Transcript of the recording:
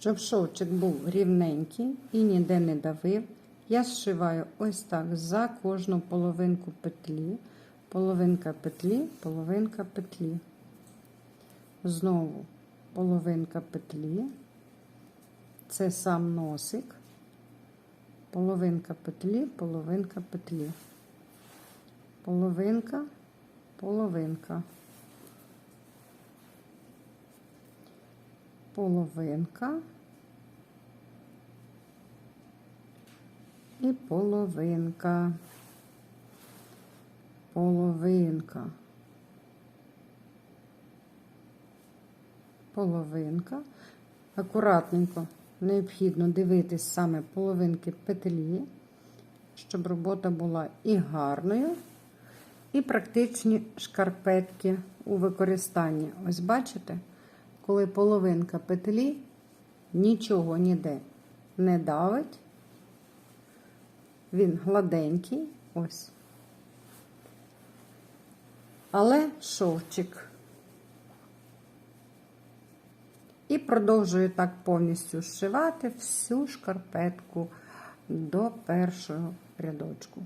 Щоб шовчик був рівненький і ніде не давив, я зшиваю ось так за кожну половинку петлі, половинка петлі, половинка петлі. Знову половинка петлі, це сам носик, половинка петлі, половинка петлі, половинка, половинка. Половинка і половинка, половинка, половинка. Акуратненько необхідно дивитись саме половинки петлі, щоб робота була і гарною, і практичні шкарпетки у використанні. Ось бачите? Коли половинка петлі нічого ніде не давить, він гладенький, ось. Але шовчик. І продовжую так повністю зшивати всю шкарпетку до першого рядочку.